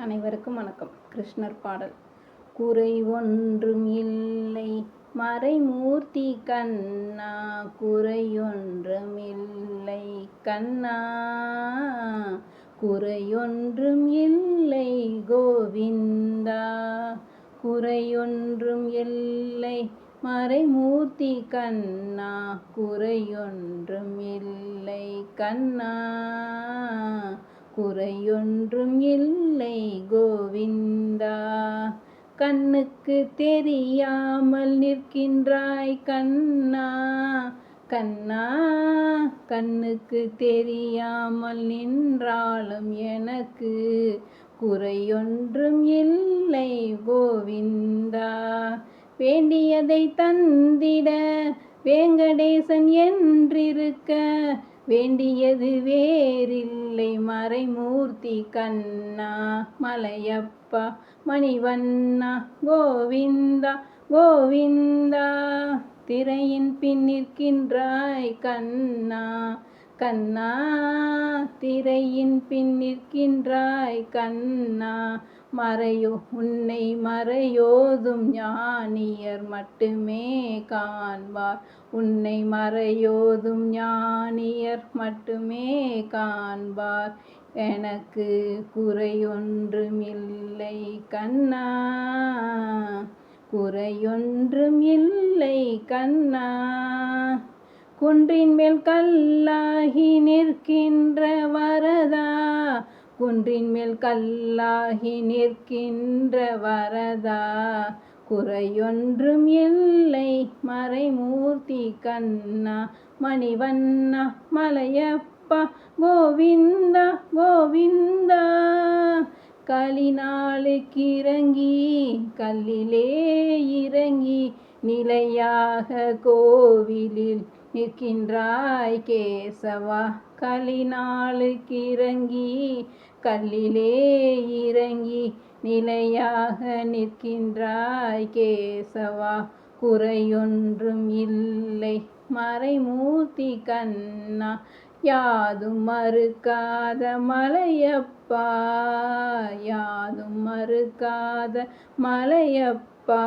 அனைவருக்கும் வணக்கம். கிருஷ்ணர் பாடல். குறை ஒன்றும் இல்லை. மறைமூர்த்தி கண்ணா குறையொன்றும் இல்லை. கண்ணா குறையொன்றும் இல்லை. கோவிந்தா குறையொன்றும் இல்லை. மறைமூர்த்தி கண்ணா குறையொன்றும் இல்லை. கண்ணா குறையொன்றும் இல்லை கோவிந்தா. கண்ணுக்கு தெரியாமல் நிற்கின்றாய் கண்ணா. கண்ணா கண்ணுக்கு தெரியாமல் நின்றாலும் எனக்கு குறையொன்றும் இல்லை கோவிந்தா. வேண்டியதை தந்திட வேங்கடேசன் என்றிருக்க வேண்டியது வேறில்லை. மறைமூர்த்தி கண்ணா மலையப்பா மணிவண்ணா கோவிந்தா கோவிந்தா. திரையின் பின் நிற்கின்றாய் கண்ணா கண்ணா. திரையின் பின் நிற்கின்றாய் கண்ணா. மறையோ உன்னை மறையோதும் ஞானியர் மட்டுமே காண்பார். உன்னை மறையோதும் ஞானியர் மட்டுமே காண்பார். எனக்கு குறையொன்றுமில்லை கண்ணா. குறையொன்றும் இல்லை கண்ணா. குன்றின் மேல் கல்லாகி நிற்கின்றவா குன்றின் மேல் கல்லாகி நிற்கின்ற வரதா? குறையொன்றும் இல்லை மறைமூர்த்தி கண்ணா மணிவண்ணா மலையப்பா கோவிந்தா கோவிந்தா. களிநாளுக்கு இறங்கி கல்லிலே இறங்கி நிலையாக கோவிலில் நிற்கின்றாய் கேசவா. களிநாளுக்கு இறங்கி கல்லிலே இறங்கி நிலையாக நிற்கின்றாய் கேசவா. குறையொன்றும் இல்லை மறைமூர்த்தி கண்ணா. யாதும் மறுக்காத மலையப்பா யாதும் மறுக்காத மலையப்பா.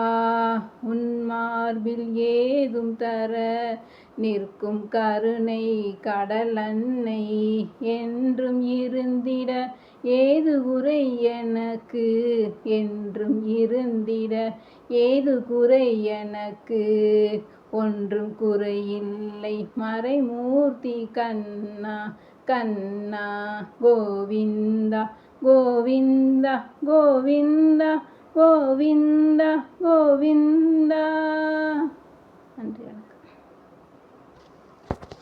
உன் மார்பில் ஏதும் தர நிற்கும் கருணை கடலன்னை என்றும் இருந்திட ஏது குறை எனக்கு? என்றும் இருந்திட ஏது குறை எனக்கு? ஒன்றும் குறையில்லை. மறைமூர்த்தி கண்ணா கண்ணா கோவிந்தா கோவிந்தா கோவிந்தா கோவிந்தா கோவிந்தா